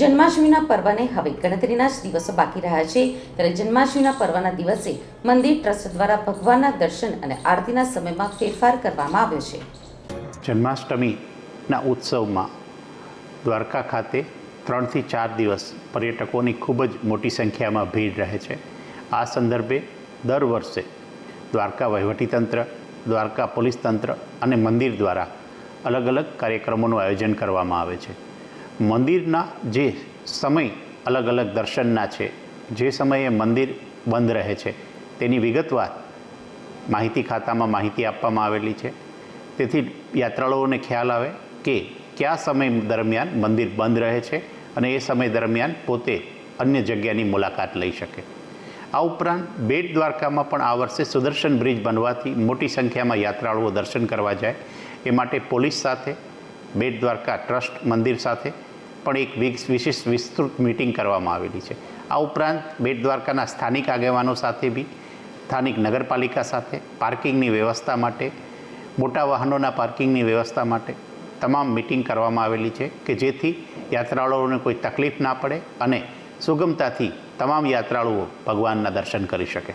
જન્માષ્ટમીના પર્વને હવે ગણતરીના જ દિવસો બાકી રહ્યા છે. ત્યારે જન્માષ્ટમીના પર્વના દિવસે મંદિર ટ્રસ્ટ દ્વારા ભગવાનના દર્શન અને આરતીના સમયમાં ફેરફાર કરવામાં આવ્યો છે. જન્માષ્ટમીના ઉત્સવમાં દ્વારકા ખાતે ત્રણથી ચાર દિવસ પર્યટકોની ખૂબ જ મોટી સંખ્યામાં ભીડ રહે છે. આ સંદર્ભે દર વર્ષે દ્વારકા વહીવટીતંત્ર દ્વારકા પોલીસ તંત્ર અને મંદિર દ્વારા અલગ અલગ કાર્યક્રમોનું આયોજન કરવામાં આવે છે. મંદિરના જે સમય અલગ અલગ દર્શનના છે, જે સમયે મંદિર બંધ રહે છે, તેની વિગતવાર માહિતી ખાતામાં માહિતી આપવામાં આવેલી છે. તેથી યાત્રાળુઓને ખ્યાલ આવે કે કયા સમય દરમિયાન મંદિર બંધ રહે છે અને એ સમય દરમિયાન પોતે અન્ય જગ્યાની મુલાકાત લઈ શકે. આ ઉપરાંત બેટ દ્વારકામાં પણ આ વર્ષે સુદર્શન બ્રિજ બનવાથી મોટી સંખ્યામાં યાત્રાળુઓ દર્શન કરવા જાય. એ માટે પોલીસ સાથે બેટ દ્વારકા ટ્રસ્ટ મંદિર સાથે પણ એક વિશ- વિશેષ વિસ્તૃત મિટિંગ કરવામાં આવેલી છે. આ ઉપરાંત બેટ દ્વારકાના સ્થાનિક આગેવાનો સાથે બી, સ્થાનિક નગરપાલિકા સાથે, પાર્કિંગની વ્યવસ્થા માટે, મોટા વાહનોના પાર્કિંગની વ્યવસ્થા માટે તમામ મિટિંગ કરવામાં આવેલી છે કે જેથી યાત્રાળુઓને કોઈ તકલીફ ના પડે અને સુગમતાથી તમામ યાત્રાળુઓ ભગવાનના દર્શન કરી શકે.